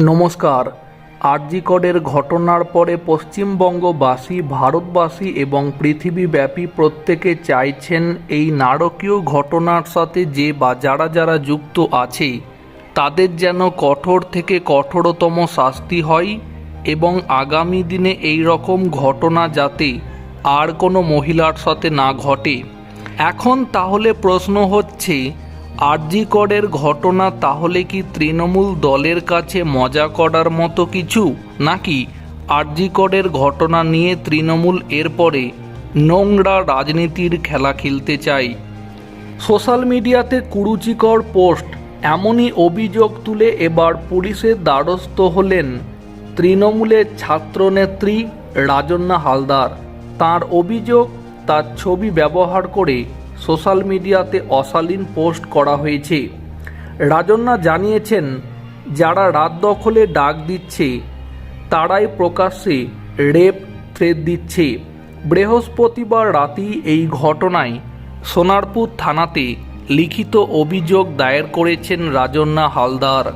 নমস্কার। আরজিকরের ঘটনার পরে পশ্চিমবঙ্গবাসী, ভারতবাসী এবং পৃথিবীব্যাপী প্রত্যেকে চাইছেন এই নারকীয় ঘটনার সাথে যে বা যারা যারা যুক্ত আছে, তাদের যেন কঠোর থেকে কঠোরতম শাস্তি হয় এবং আগামী দিনে এই রকম ঘটনা যাতে আর কোনো মহিলার সাথে না ঘটে। এখন তাহলে প্রশ্ন হচ্ছে আরজিকরের ঘটনা তাহলে কি তৃণমূল দলের কাছে মজা করার মতো কিছু? নাকি আরজিকরের ঘটনা নিয়ে তৃণমূল এরপরে নোংরা রাজনীতির খেলা খেলতে চাই সোশ্যাল মিডিয়াতে কুরুচিকর পোস্ট, এমনই অভিযোগ তুলে এবার পুলিশের দ্বারস্থ হলেন তৃণমূলের ছাত্রনেত্রী রাজন্না হালদার। তার অভিযোগ, তার ছবি ব্যবহার করে সোশ্যাল মিডিয়াতে অশালীন পোস্ট করা হয়েছে। রাজন্না জানিয়েছেন, যারা রাত দখলে ডাক দিচ্ছে, তারাই প্রকাশ্যে রেপ থ্রেট দিচ্ছে। বৃহস্পতিবার রাতেই এই ঘটনায় সোনারপুর থানাতে লিখিত অভিযোগ দায়ের করেছেন রাজন্না হালদার।